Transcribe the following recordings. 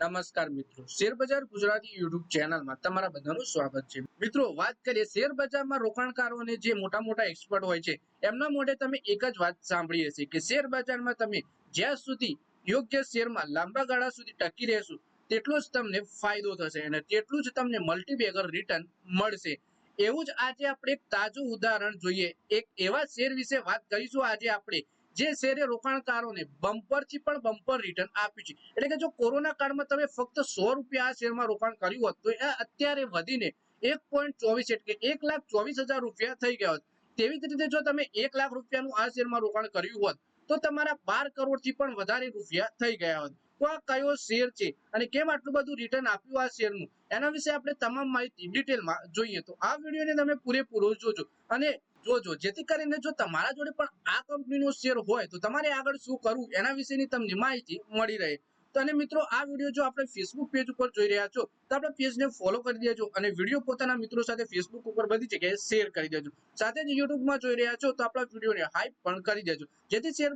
નમસ્કાર મિત્રો. શેર બજાર ગુજરાતી યુટ્યુબ ચેનલમાં તમારા બધાનું સ્વાગત છે. મિત્રો, વાત કરીએ શેર બજારમાં રોકાણકારોને જે મોટા મોટા એક્સપર્ટ હોય છે, એમના મોઢે તમે એક જ વાત સાંભળી હશે કે શેર બજારમાં તમે જ્યાં સુધી યોગ્ય શેરમાં લાંબા ગાળા સુધી ટકી રહેશો, તેટલો જ તમને ફાયદો થશે અને તેટલું જ તમને મલ્ટીબેગર રિટર્ન મળશે. એવું જ આજે આપણે એક તાજું ઉદાહરણ જોઈએ. એક એવા શેર વિશે વાત કરીશું આજે આપણે જે શેરે રોકાણકારોને બમ્પરથી પણ બમ્પર રિટર્ન આપ્યું છે. એટલે કે જો કોરોના કાળમાં તમે ફક્ત સો રૂપિયા આ શેરમાં રોકાણ કર્યું હોત, તો એ અત્યારે વધીને એક પોઈન્ટ ચોવીસ એટલે કે એક લાખ ચોવીસ હજાર રૂપિયા થઈ ગયા હોત. તેવી જ રીતે જો તમે એક લાખ રૂપિયાનું આ શેરમાં રોકાણ કર્યું હોત તો તમારા બાર કરોડથી પણ વધારે રૂપિયા થઈ ગયા હોત તો આ કયો શેર છે અને કેમ આટલું બધું રિટર્ન આપ્યું આ શેરનું? એના વિશે આપણે તમામ માહિતી ડિટેલમાં જોઈએ. તો આ વિડીયોને તમે પૂરેપૂરો જોજો અને જોજો. જેથી કરીને જો તમારા જોડે પણ આ કંપનીનો શેર હોય તો તમારે આગળ શું કરવું એના વિશેની તમને માહિતી મળી રહે. તો અને મિત્રો, આ વીડિયો જો આપણે ફેસબુક પેજ ઉપર જોઈ રહ્યા છો, તો આપણે પેજને ફોલો કરી દેજો અને વીડિયો પોતાના મિત્રો સાથે ફેસબુક ઉપર બધી જગ્યાએ શેર કરી દેજો. સાથે જ યુટ્યુબમાં જોઈ રહ્યા છો, તો આપણા વિડીયોને હાઈપ પણ કરી દેજો. જેથી શેર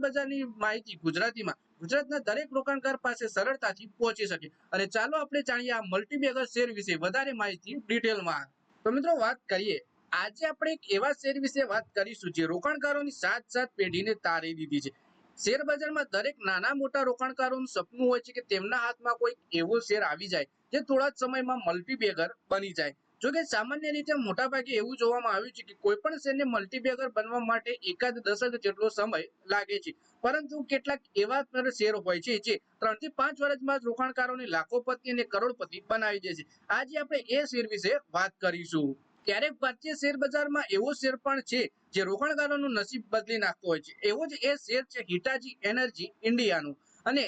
માહિતી ગુજરાતીમાં, ગુજરાતના દરેક રોકાણકાર પાસે સરળતાથી પહોંચી શકે. અને ચાલો આપણે જાણીએ આ મલ્ટીબેગર શેર વિશે વધારે માહિતી ડિટેલમાં તો મિત્રો, વાત કરીએ. આજે આપણે એક એવા શેર વિશે વાત કરીશું, જે રોકાણકારોની સાત સાત પેઢીને તારી દીધી છે. શેર બજારમાં દરેક નાના મોટા રોકાણકારોનું સપનું હોય છે કે તેમના હાથમાં કોઈ એવો શેર આવી જાય જે થોડા જ સમયમાં મલ્ટીબેગર બની જાય. જો સામાન્ય રીતે મોટાભાગે એવું જોવામાં આવ્યું છે કે કોઈ પણ શેરને મલ્ટીબેગર બનવા માટે એકાદ દશક જેટલો સમય લાગે છે. પરંતુ કેટલાક એવા શેર હોય છે જે ત્રણથી પાંચ વર્ષમાં જ રોકાણકારોને લાખોપતિ અને કરોડપતિ બનાવી દે છે. આજે આપણે એ શેર વિશે વાત કરીશું. ક્યારેક ભારતીય શેર બજારમાં એવો શેર પણ છે જે રોકાણકારોનું નસીબ બદલી નાખતો હોય છે. એવો જ એ શેર છે હિટાજી એનર્જી ઇન્ડિયાનું. અને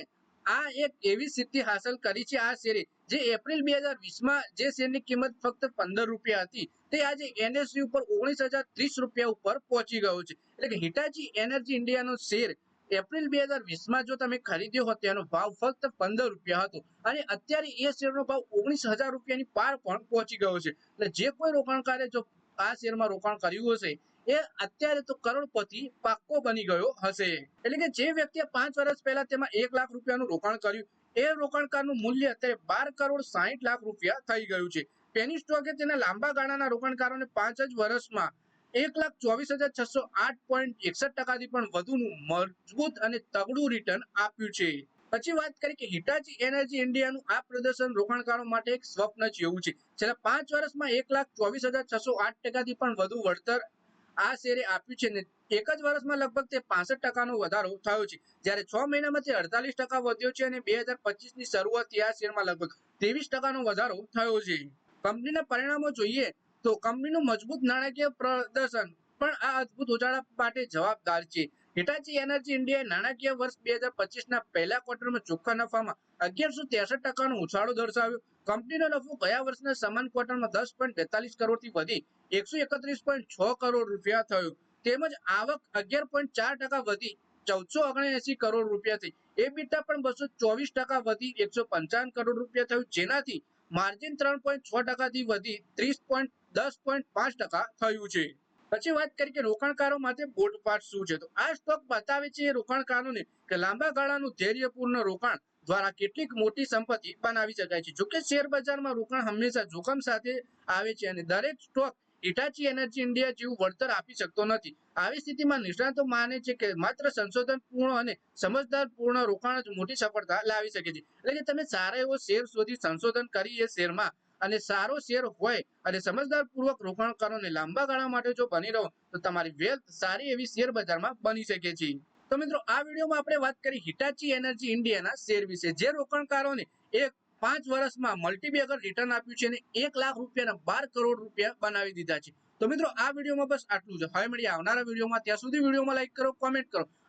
આ એક એવી સિદ્ધિ હાંસલ કરી છે આ શેરે, જે એપ્રિલ બે હજાર વીસમાં જે શેરની કિંમત ફક્ત પંદર રૂપિયા હતી, તે આજે એનએસસી ઉપર ઓગણીસ હજાર ત્રીસ રૂપિયા ઉપર પહોંચી ગયો છે. એટલે કે હિટાજી એનર્જી ઇન્ડિયાનો શેર એપ્રિલ બે હજાર વીસમાં જો તમે ખરીદ્યો હોત, તેનો ભાવ ફક્ત પંદર રૂપિયા હતો. અને અત્યારે એ શેરનો ભાવ ઓગણીસ હજાર રૂપિયાની પાર પણ પહોંચી ગયો છે. એટલે જે કોઈ રોકાણકારે જો આ શેરમાં રોકાણ કર્યું હશે, એ અત્યારે તો કરોડપતિ પાક્કો બની ગયો હશે. એટલે કે જે વ્યક્તિએ પાંચ વર્ષ પહેલા તેમાં એક લાખ રૂપિયાનું રોકાણ કર્યું, એ રોકાણકારનું મૂલ્ય અત્યારે બાર કરોડ સાહીઠ લાખ રૂપિયા થઈ ગયું છે. પેની સ્ટોકે તેના લાંબા ગાળાના રોકાણકારોને પાંચ જ વર્ષમાં એક લાખ ચોવીસ હજાર છસો આઠ પોઈન્ટ એકસઠ ટકાથી પણ વધુનું મજબૂત અને તગડું રિટર્ન આપ્યું છે. પછી વાત કરી કે હિટાચી એનર્જી ઇન્ડિયાનું આ પ્રદર્શન રોકાણકારો માટે એક સ્વપ્ન જેવું છે. છેલ્લા પાંચ વર્ષમાં એક લાખ ચોવીસ હજાર છસો આઠ ટકાથી પણ વધુ વળતર આ શેરે આપ્યું છે ને એક જ વર્ષમાં લગભગ તે પાસઠ ટકાનો વધારો થયો છે. જ્યારે છ મહિનામાં તે અડતાલીસ ટકા વધ્યો છે અને બે હજાર પચીસની શરૂઆતથી આ શેરમાં લગભગ ત્રેવીસ ટકાનો વધારો થયો છે. કંપનીના પરિણામો જોઈએ તો કંપનીનું મજબૂત નાણાકીય પ્રદર્શન પણ આ અદભુત ઉજાળા માટે જવાબદાર છે. હિટાચી એનર્જી ઇન્ડિયાએ નાણાકીય વર્ષ બે હજાર પચીસના પહેલા ક્વાર્ટરમાં ચોખ્ખા નફામાં અગિયારસો ત્રેસઠ ટકાનો ઉછાળો દર્શાવ્યો. કંપનીનો નફો ગયા વર્ષના સમાન ક્વાર્ટરમાં દસ પોઈન્ટ બેતાલીસ કરોડથી વધી એકસો એકત્રીસ પોઈન્ટ છ કરોડ રૂપિયા થયો. તેમજ આવક અગિયાર પોઈન્ટ ચાર ટકા વધી ચૌદસો ઓગણએસી કરોડ રૂપિયા થઈ. એ બીટા પણ બસો ચોવીસ ટકા વધી એકસો પંચાવન કરોડ રૂપિયા થયું. જેનાથી માર્જિન ત્રણ પોઈન્ટ છ ટકાથી વધી ત્રીસ પોઈન્ટ દસ પોઈન્ટ પાંચ ટકા થયું છે. પછી વાત કરીએ કે રોકાણકારો માટે બોટપાટ શું છે? તો આ સ્ટોક બતાવે છે રોકાણકારોને કે લાંબા ગાળાનું ધૈર્યપૂર્ણ રોકાણ દ્વારા કેટલીક મોટી સંપત્તિ બનાવી શકાય છે. જોકે શેર બજારમાં રોકાણ હંમેશા જોખમ સાથે આવે છે અને દરેક સ્ટોક ઇટાચી એનર્જી ઇન્ડિયા જેવું વળતર આપી શકતો નથી. આવી સ્થિતિમાં નિષ્ણાતો માને છે કે માત્ર સંશોધન પૂર્ણ અને સમજદાર પૂર્ણ રોકાણ જ મોટી સફળતા લાવી શકે છે. એટલે કે તમે સારા એવો શેર શોધી સંશોધન કરી એ શેરમાં અને સારો શેર હોય અને સમજદાર પૂર્વક રોકાણ ને લાંબા ગાળા માટે જો બની રહો, તો તમારી વેલ્થ સારી એવી શેર બજારમાં બની શકે છે. તો મિત્રો, આ વિડીયોમાં આપણે વાત કરી હિટાચી એનર્જી ઇન્ડિયાના શેર વિશે. જે રોકાણકારોને એક પાંચ વર્ષમાં મલ્ટીબેગર રિટર્ન આપ્યું છે અને એક લાખ રૂપિયાના બાર કરોડ રૂપિયા બનાવી દીધા છે. તો મિત્રો, આ વિડીયોમાં બસ આટલું છે હવે મળીએ આવનારા વિડીયોમાં. ત્યાં સુધી વિડીયોમાં લાઈક કરો કોમેન્ટ કરો.